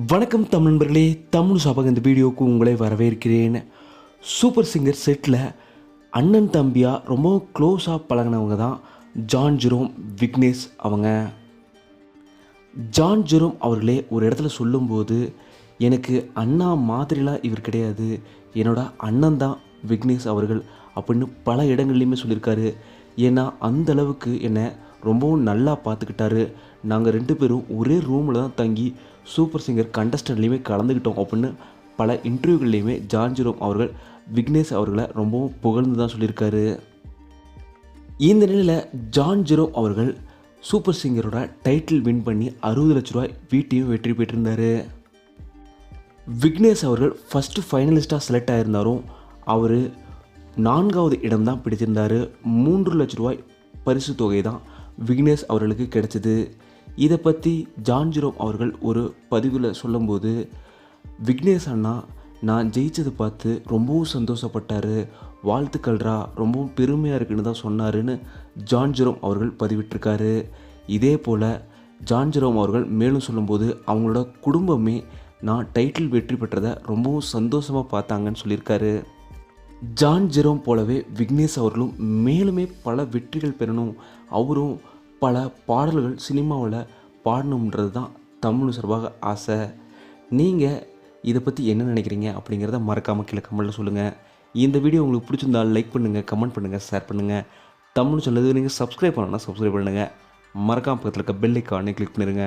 வணக்கம் தமிழ் நண்பர்களே தமிழ் சபக இந்த வீடியோவுக்கு உங்களை வரவேற்கிறேன். சூப்பர் சிங்கர் செட்டில் அண்ணன் தம்பியாக ரொம்ப க்ளோஸாக பழகினவங்க தான் ஜான் ஜெரோம் விக்னேஷ் அவங்க. ஜான் ஜெரோம் அவர்களே ஒரு இடத்துல சொல்லும்போது எனக்கு அண்ணா மாதிரிலாம் இவர் கிடையாது. என்னோட அண்ணன் தான் விக்னேஷ் அவர்கள் அப்படின்னு பல இடங்கள்லையுமே சொல்லியிருக்காரு. ஏன்னா அந்த அளவுக்கு என்னை ரொம்பவும் நல்லா பார்த்துக்கிட்டாரு நாங்கள் ரெண்டு பேரும் ஒரே ரூமில் தான் தங்கி சூப்பர் சிங்கர் கண்டஸ்டன்ட்லேயுமே கலந்துக்கிட்டோம் அப்படின்னு பல இன்டர்வியூகள்லேயுமே ஜான்ஜிரோம் அவர்கள் விக்னேஷ் அவர்களை ரொம்பவும் புகழ்ந்து தான் சொல்லியிருக்காரு. இந்த நிலையில் ஜான் ஜெரோம் அவர்கள் சூப்பர் சிங்கரோட டைட்டில் வின் பண்ணி அறுபது லட்ச ரூபாய் வீட்டையும் வெற்றி பெற்றிருந்தார். விக்னேஷ் அவர்கள் ஃபஸ்ட்டு ஃபைனலிஸ்ட்டாக செலக்ட் ஆகியிருந்தாரும் அவர் நான்காவது இடம் தான் பிடித்திருந்தார். மூன்று லட்ச ரூபாய் பரிசு தொகை தான் விக்னேஷ் அவர்களுக்கு கிடைச்சது. இதை பற்றி ஜான் ஜிரோம் அவர்கள் ஒரு பதிவில் சொல்லும்போது விக்னேஷ் அண்ணா நான் ஜெயிச்சதை பார்த்து ரொம்பவும் சந்தோஷப்பட்டார். வாழ்த்துக்கள்ரா ரொம்பவும் பெருமையாக இருக்குன்னு தான் சொன்னாருன்னு ஜான் ஜெரோம் அவர்கள் பதிவிட்டிருக்காரு. இதே போல் ஜான் ஜெரோம் அவர்கள் மேலும் சொல்லும்போது அவங்களோட குடும்பமே நான் டைட்டில் வெற்றி பெற்றதை ரொம்பவும் சந்தோஷமாக பார்த்தாங்கன்னு சொல்லியிருக்காரு. ஜான் ஜெரோம் போலவே விக்னேஷ் அவர்களும் மேலுமே பல வெற்றிகள் பெறணும். அவரும் பல பாடல்கள் சினிமாவில் பாடணுன்றது தான் தமிழ் சார்பாக ஆசை. நீங்கள் இதை பற்றி என்ன நினைக்கிறீங்க அப்படிங்கிறத மறக்காமல் கீழே கமெண்ட்டில் சொல்லுங்கள் இந்த வீடியோ உங்களுக்கு பிடிச்சிருந்தால் லைக் பண்ணுங்கள் கமெண்ட் பண்ணுங்கள் ஷேர் பண்ணுங்கள் தமிழ் சொல்லுது நீங்கள் சப்ஸ்கிரைப் பண்ணணும்னா சப்ஸ்கிரைப் பண்ணுங்கள் மறக்காம பக்கத்தில் இருக்க பெல் ஐக்கானே கிளிக் பண்ணிடுங்க